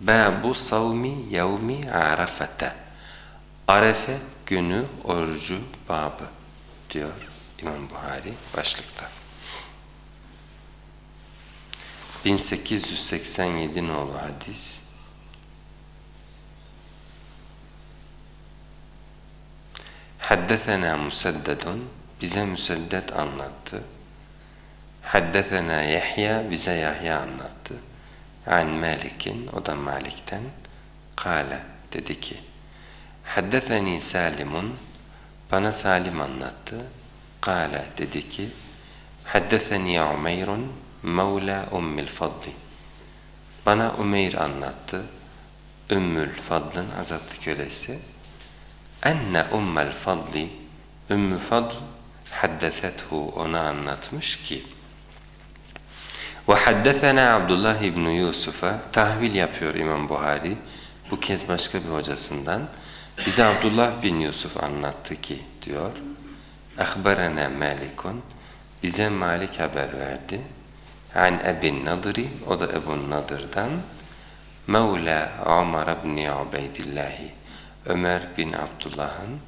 Babu savmi yevmi arafete. Arefe günü orucu babı diyor İmam Buhari başlıkta. 1887 nolu hadis Haddesena Museddedun bize Müseddet anlattı. Haddesena Yahya bize Yahya anlattı. An Malik'in o da Malik'ten kâle dedi ki Haddeseni Salimun bana Salim anlattı. Kâle dedi ki Haddeseni Umeyrun Mevla Ummil Fadli bana Umeyr anlattı. Ümmül Fadl'ın azatlı kölesi enne ummel fadli Ümmü Fadl haddesethu ona anlatmış ki haddesena Abdullah İbni Yusuf'a tahvil yapıyor İmam Buhari bu kez başka bir hocasından. Bize Abdullah bin Yusuf anlattı ki diyor Ahberena Malikun bize Malik haber verdi. An Ebin Nadri o da Ebu Nadır'dan Mevla Ömer ibn Ubeydillahi Ömer bin Abdullah'ın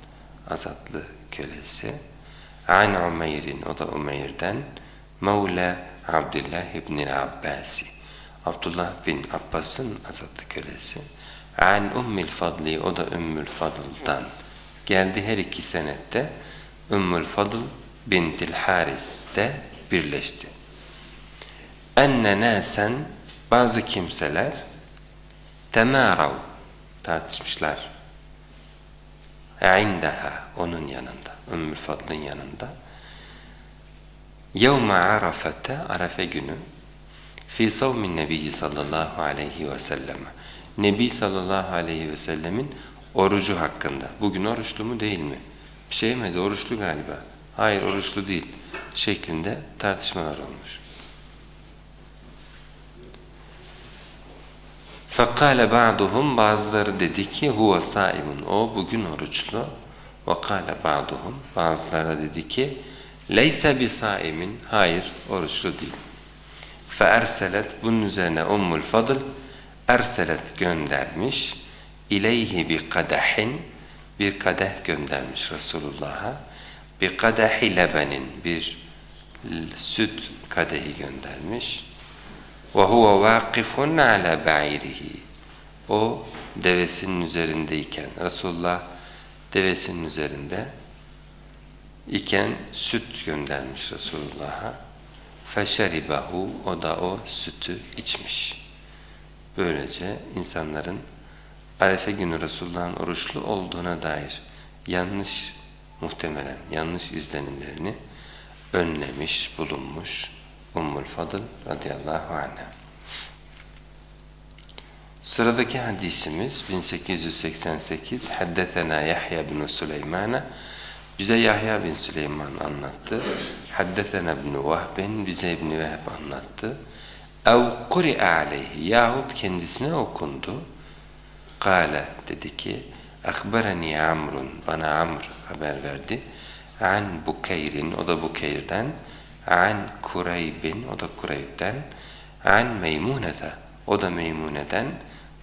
azatlı kölesi. An Umeyr'in o da Umeyr'den Mevla Abdullah ibn Abbasi Abdullah bin Abbas'ın azatlı kölesi An Ummil Fadli o da Ümmül Fadıl'dan geldi her iki senette Ümmül Fadıl bintil Haris'te birleşti. Enne nasen bazı kimseler temarav tartışmışlar. İndeha onun yanında, Ümmül Fadl'ın yanında. Yevme Arafete, Arafe günü fi savmin nebiyyi sallallahu aleyhi ve sellem. Nebi sallallahu aleyhi ve sellemin orucu hakkında. Bugün oruçlu mu değil mi? Bir şey yemedi, oruçlu galiba. Hayır oruçlu değil. Şeklinde tartışmalar olmuş. فَقَالَ بَعْضُهُمْ Bazıları dedi ki huve saimun o bugün oruçlu. وَقَالَ بَعْضُهُمْ Bazıları da dedi ki Leyse bisaimin, hayır oruçlu değil. Fe erselet, bunun üzerine ummul fadıl, erselet göndermiş, ileyhi bi kadehin, bir kadeh göndermiş Resulullah'a. Bir kadehi lebenin, bir süt kadehi göndermiş. Ve huve vâkifun ala ba'irihi. O devesinin üzerindeyken, Resulullah devesinin üzerinde iken süt göndermiş Resulullah'a. Feşeribahu o da o sütü içmiş. Böylece insanların Arefe günü Resulullah'ın oruçlu olduğuna dair yanlış muhtemelen yanlış izlenimlerini önlemiş bulunmuş Ummul Fadıl radıyallahu anh'a. Sıradaki hadisimiz 1888 Haddethena Yahya bin Süleymane bize Yahya bin Süleyman anlattı. Haddesena bin Vahbin bize İbn Vehb anlattı. Ev kuri'a aleyhi yahut kendisine okundu. Kale dedi ki Akbereni Amrun bana Amr haber verdi. An Bukeyr'in o da Bukeyr'den an Kureyb'in o da Kureyb'den an Meymunete o da Meymune'den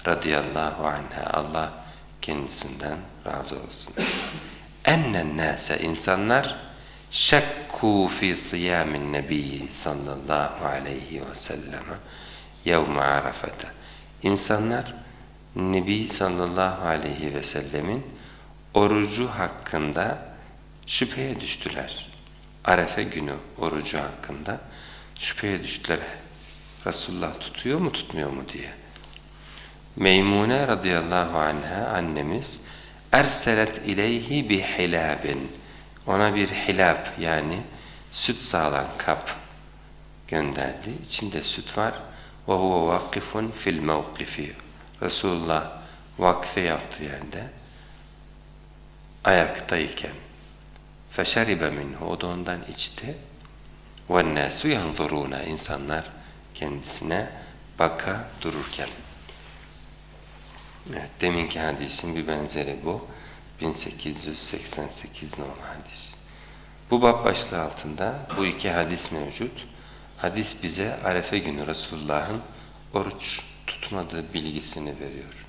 radıyallahu anha Allah kendisinden razı olsun. Ennen nase insanlar şekku fi siyamin nebiyyi sallallahu aleyhi ve selleme yevme arafete. İnsanlar Nebi sallallahu aleyhi ve sellemin orucu hakkında şüpheye düştüler. Arefe günü orucu hakkında şüpheye düştüler. Resulullah tutuyor mu tutmuyor mu diye. Meymune radıyallahu anha annemiz erselet ileyhi bi hilabin ona bir hilab yani süt sağlan kap gönderdi. İçinde süt var. Ve huve vakifun fil mevkifi. Resulullah vakfe yaptığı yerde ayaktayken feşeribe minhu o da ondan içti. Ve nâsü yanzurûne insanlar kendisine baka dururken. Evet, deminki hadisin bir benzeri bu. 1888 numaralı hadis. Bu bab başlığı altında bu iki hadis mevcut. Hadis bize Arefe günü Resulullah'ın oruç tutmadığı bilgisini veriyor.